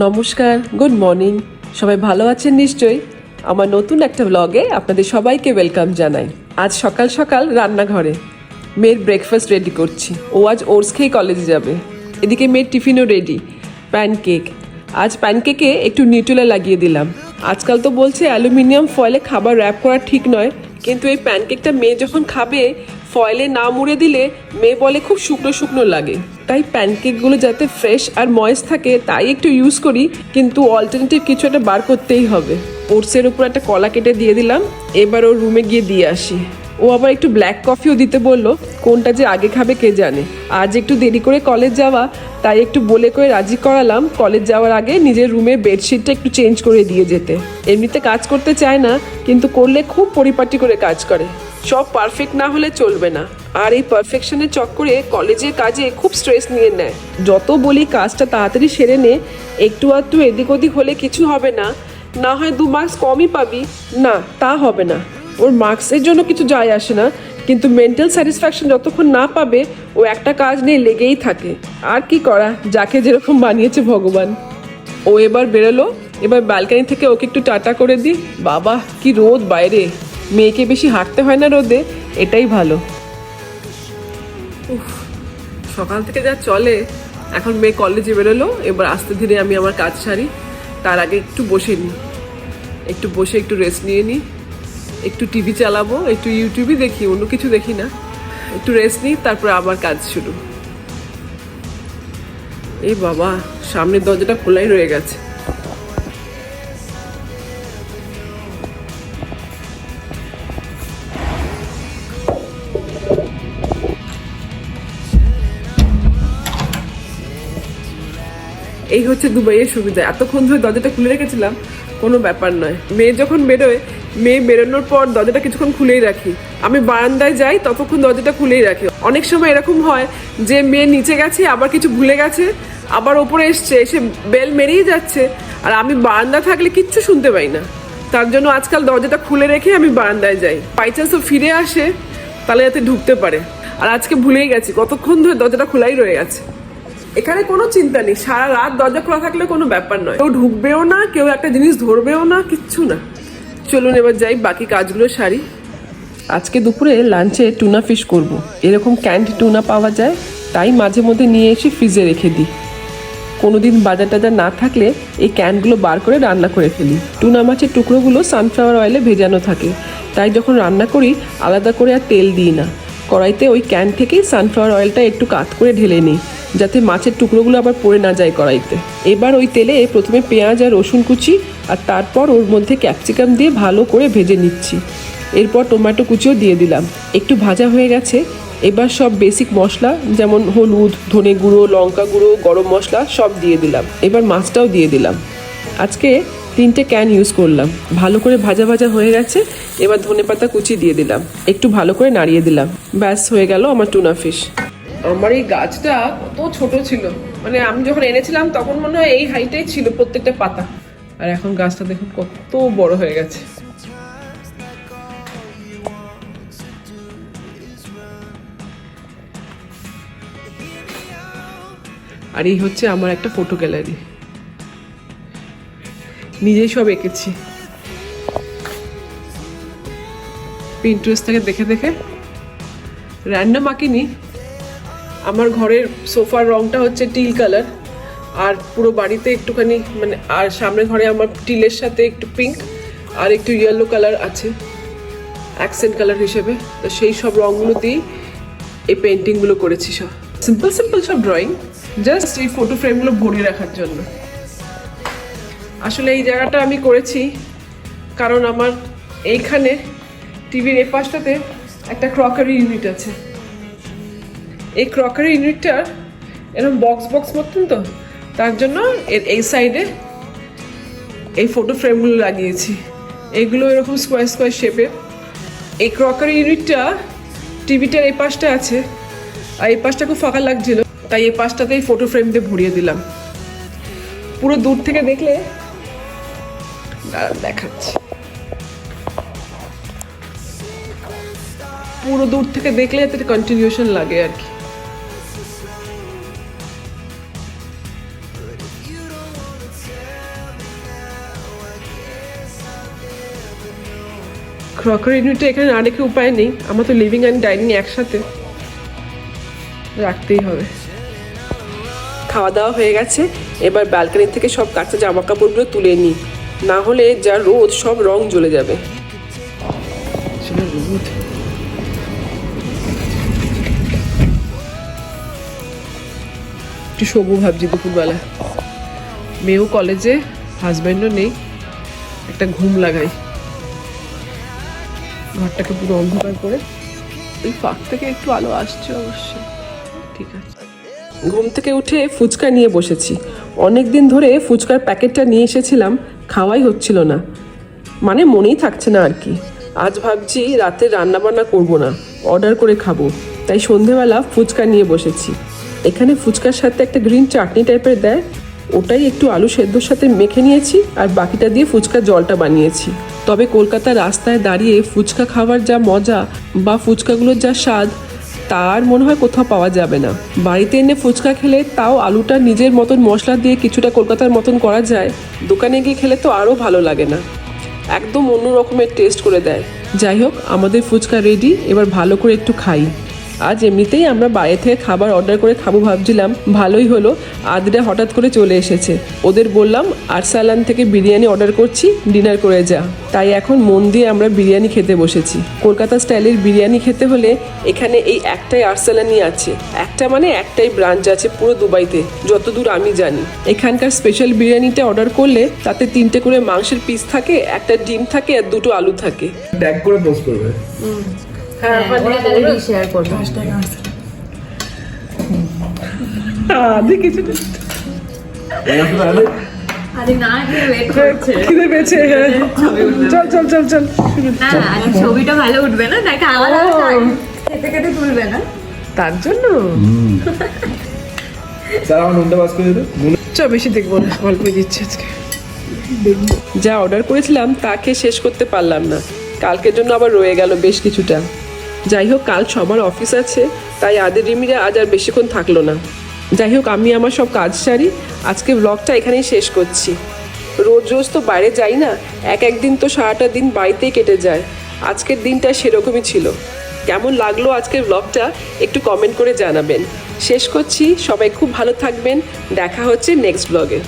নমস্কার good morning সবাই ভালো আছেন নিশ্চয়ই? আমার নতুন একটা ব্লগে আপনাদের সবাইকে ওয়েলকাম জানাই। আজ সকাল সকাল রান্নাঘরে মেয়ের ব্রেকফাস্ট রেডি করছি। ও আজ ওটস খেয়ে কলেজে যাবে। এদিকে মেয়ের টিফিনও রেডি প্যানকেক আজ প্যানকেকে একটু নিউটুলা লাগিয়ে দিলাম। আজকাল তো বলছে অ্যালুমিনিয়াম ফয়েলে খাবার র্যাপ করা ঠিক নয়। কিন্তু এই প্যানকেকটা মেয়ে যখন খাবে ফয়েলে না মুড়ে দিলে মেয়ে বলে খুব শুকনো শুকনো লাগে। তাই প্যানকেকগুলো যাতে ফ্রেশ আর ময়েস থাকে, তাই একটু ইউজ করি, কিন্তু অল্টারনেটিভ কিছু একটা বার করতেই হবে। ওটসের উপর একটা কলা কেটে দিয়ে দিলাম, এবার ওর রুমে গিয়ে দিয়ে আসি। ও আবার একটু ব্ল্যাক কফিও দিতে বলল, কোনটা যে আগে খাবে কে জানে। আজ একটু দেরি করে কলেজ যাওয়া, তাই একটু বলে করে রাজি করালাম। কলেজ যাওয়ার আগে নিজের রুমে বেডশিটটা একটু চেঞ্জ করে দিয়ে যেতে। এমনিতে কাজ করতে চায় না, কিন্তু করলে খুব পরিপাটি করে কাজ করে। সব পারফেক্ট না হলে চলবে না। আর এই পারফেকশনের চক্করে কলেজের কাজে খুব স্ট্রেস নিয়ে নেয়। যত বলি কাজটা তাড়াতাড়ি সেরে নে, একটু আধটু এদিক ওদিক হলে কিছু হবে না। না হয় দু মার্কস কমই পাবি। না, তা হবে না। ওর মার্কসের জন্য কিছু যায় আসে না। কিন্তু মেন্টাল স্যাটিসফ্যাকশন যতক্ষণ না পাবে, ও একটা কাজ নিয়ে লেগেই থাকে। আর কি করা? যাকে যেরকম বানিয়েছে ভগবান। ও এবার বেরোলো। এবার ব্যালকানি থেকে ওকে একটু টাটা করে দিই। বাবা, কি রোদ বাইরে। মেয়েকে বেশি হাঁটতে হয় না রোদে, এটাই ভালো। সকাল থেকে যা চলে, এখন মেয়ে কলেজে বেরোলো, এবার আস্তে ধীরে আমি আমার কাজ সারি। তার আগে একটু বসে নিই একটু বসে একটু রেস্ট নিয়ে নিই একটু টিভি চালাবো, একটু ইউটিউবই দেখি, অন্য কিছু দেখি না। একটু রেস্ট নিই, তারপরে আবার কাজ শুরু। এই বাবা, সামনের দরজাটা খোলাই রয়ে গেছে। এই হচ্ছে দুবাইয়ের সুবিধা। এতক্ষণ ধরে দরজাটা খুলে রেখেছিলাম, কোনো ব্যাপার নয়। মেয়ে যখন বেরোয়, মেয়ে বেরোনোর পর দরজাটা কিছুক্ষণ খুলেই রাখি। আমি বারান্দায় যাই, ততক্ষণ দরজাটা খুলেই রাখি। অনেক সময় এরকম হয় যে মেয়ে নিচে গেছে, আবার কিছু ভুলে গেছে, আবার ওপরে এসছে, এসে বেল মেরেই যাচ্ছে, আর আমি বারান্দা থাকলে কিচ্ছু শুনতে পাই না। তার জন্য আজকাল দরজাটা খুলে রেখে আমি বারান্দায় যাই। বাই চান্স ও ফিরে আসে, তাহলে যাতে ঢুকতে পারে। আর আজকে ভুলেই গেছি, কতক্ষণ ধরে দরজাটা খোলাই রয়ে গেছে। এখানে কোনো চিন্তা নেই। সারা রাত দরজা খোলা থাকলে কোনো ব্যাপার নয়। কেউ ঢুকবেও না, কেউ একটা জিনিস ধরবেও না, কিচ্ছু না। চলুন এবার যাই বাকি কাজগুলো সারি। আজকে দুপুরে লাঞ্চে টুনা ফিশ করব। এরকম ক্যান্ড টুনা পাওয়া যায়, তাই মাঝে মধ্যে নিয়ে এসে ফ্রিজে রেখে দিই। কোনো দিন বাজার টাজার না থাকলে এই ক্যানগুলো বার করে রান্না করে ফেলি। টুনা মাছের টুকরোগুলো সানফ্লাওয়ার অয়েলে ভেজানো থাকে। তাই যখন রান্না করি, আলাদা করে আর তেল দিই না। কড়াইতে ওই ক্যান থেকেই সানফ্লাওয়ার অয়েলটা একটু কাত করে ঢেলে নিই। যাতে মাছের টুকরোগুলো আবার পড়ে না যায় কড়াইতে। এবার ওই তেলে প্রথমে পেঁয়াজ আর রসুন কুচি আর তারপর ওর মধ্যে ক্যাপসিকাম দিয়ে ভালো করে ভেজে নিচ্ছি। এরপর টমেটো কুচিও দিয়ে দিলাম। একটু ভাজা হয়ে গেছে। এবার সব বেসিক মশলা যেমন হলুদ, ধনে গুঁড়ো, লঙ্কা গুঁড়ো, গরম মশলা সব দিয়ে দিলাম। এবার মাছটাও দিয়ে দিলাম। আজকে তিনটে ক্যান ইউজ করলাম। ভালো করে ভাজা ভাজা হয়ে গেছে। এবার ধনে পাতা কুচি দিয়ে দিলাম। একটু ভালো করে নাড়িয়ে দিলাম। ব্যাস, হয়ে গেল আমার টুনা ফিশ আমার এই গাছটা কত ছোট ছিল। মানে আমি যখন এনেছিলাম, তখন মনে হয় এই হাইটাই ছিল প্রত্যেকটা পাতা। আর এখন গাছটা দেখুন কত বড় হয়ে গেছে। আর এই হচ্ছে আমার একটা ফটো গ্যালারি নিজেই সব এঁকেছি। পিন্টারেস্ট থেকে দেখে দেখে র্যান্ডম আঁকিনি। আমার ঘরের সোফার রংটা হচ্ছে টিল কালার, আর পুরো বাড়িতে একটুখানি মানে আর সামনের ঘরে আমার টিলের সাথে একটু পিঙ্ক, আর একটু ইয়েলো কালার আছে অ্যাকসেন্ট কালার হিসেবে। তো সেই সব রঙগুলো দিয়েই এই পেন্টিংগুলো করেছি সব। সিম্পল সিম্পল সব ড্রয়িং জাস্ট এই ফটো ফ্রেমগুলো ভরিয়ে রাখার জন্য। আসলে এই জায়গাটা আমি করেছি কারণ আমার এইখানে টিভির এ পাশটাতে একটা ক্রকারি ইউনিট আছে। এই ক্রকারি ইউনিটটার এরকম বক্স বক্স মতন তো, তার জন্য এর এই সাইডে এই ফটো ফ্রেমগুলো লাগিয়েছি। এগুলো এরকম স্কোয়ার স্কোয়ার শেপে এই ক্রকারি ইউনিটটা টিভিটার এই পাশটা আছে, আর এই পাশটা খুব ফাঁকা লাগছিল, তাই এই পাশটাতেই ফটো ফ্রেম দিয়ে ভরিয়ে দিলাম। পুরো দূর থেকে দেখলে দেখাচ্ছি। পুরো দূর থেকে দেখলে এতে কন্টিনিউশন লাগে আর কি। ক্রকারি ইউনিটটা এখানে না রেখে উপায় নেই। আমার তো লিভিং অ্যান্ড ডাইনিং একসাথে। রাখতেই হবে। খাওয়া দাওয়া হয়ে গেছে। এবার ব্যালকনি থেকে সব কাঁচা জামা কাপড়গুলো তুলে নিই। না হলে যা রোদ, সব রং জ্বলে যাবে। একটু শোবো ভাবছি দুপুরবেলা। মেয়েও কলেজে হাজব্যান্ডও নেই। একটা ঘুম লাগাই। ঘরটাকে পুরো অন্ধকার করে ওই ফাঁক থেকে একটু আলো আসছে অবশ্যই ঠিক আছে। ঘুম থেকে উঠে ফুচকা নিয়ে বসেছি। অনেক দিন ধরে ফুচকার প্যাকেটটা নিয়ে এসেছিলাম, খাওয়াই হচ্ছিল না। মানে মনেই থাকছে না আর কি। আজ ভাবছি রাতে রান্না বান্না করব না, অর্ডার করে খাব। তাই সন্ধেবেলা ফুচকা নিয়ে বসেছি। এখানে ফুচকার সাথে একটা গ্রিন চাটনি টাইপের দেয় ওটাই একটু আলু সেদ্ধর সাথে মেখে নিয়েছি আর বাকিটা দিয়ে ফুচকা জলটা বানিয়েছি। তবে কলকাতার রাস্তায় দাঁড়িয়ে ফুচকা খাওয়ার যা মজা বা ফুচকাগুলোর যা স্বাদ তার মনে হয় কোথাও পাওয়া যাবে না। বাড়িতে এনে ফুচকা খেলে তাও আলুটা নিজের মতন মশলা দিয়ে কিছুটা কলকাতার মতন করা যায়, দোকানে গিয়ে খেলে তো আরও ভালো লাগে না। একদম অন্য রকমের টেস্ট করে দেয়। যাই হোক, আমাদের ফুচকা রেডি এবার ভালো করে একটু খাই। আজ এমনিতেই আমরা বাইরে থেকে খাবার অর্ডার করে খাব ভাবছিলাম ভালোই হলো। আদরা হঠাৎ করে চলে এসেছে। ওদের বললাম আরসালান থেকে বিরিয়ানি অর্ডার করছি ডিনার করে যা। তাই এখন মন দিয়ে আমরা বিরিয়ানি খেতে বসেছি। কলকাতা স্টাইলের বিরিয়ানি খেতে হলে এখানে এই একটাই আরসালানই আছে। একটা মানে একটাই ব্রাঞ্চ আছে পুরো দুবাইতে যতদূর আমি জানি। এখানকার স্পেশাল বিরিয়ানিটা অর্ডার করলে তাতে তিনটে করে মাংসের পিস থাকে একটা ডিম থাকে আর দুটো আলু থাকে। ট্যাগ করে পোস্ট করবে। শেয়ার করবে। খিদে পেয়েছে হ্যাঁ। চল চল চল চল। ছবিটা ভালো উঠবে না তাই খাওয়া খেতে খেতে তুলবে না। তার জন্য? স্যার আমার নুনটা বাস করে দিতে। নুন চ বেশি দেখব না অল্পই দিচ্ছি আজকে। যা অর্ডার করেছিলাম তাকে শেষ করতে পারলাম না। কালকের জন্য আবার রয়ে গেল বেশ কিছুটা। যাই হোক, কাল সবার অফিস আছে, তাই আদের রিমিরা আজ আর বেশিক্ষণ থাকল না। যাই হোক, আমি আমার সব কাজ সারি, আজকে ব্লগটা এখানেই শেষ করছি। রোজ রোজ তো বাইরে যাই না, এক একদিন তো সারাটা দিন বাড়িতেই কেটে যায়। আজকের দিনটা সেরকমই ছিল। কেমন লাগল আজকের ব্লগটা একটু কমেন্ট করে জানাবেন। শেষ করছি, সবাই খুব ভালো থাকবেন, দেখা হচ্ছে নেক্সট ব্লগে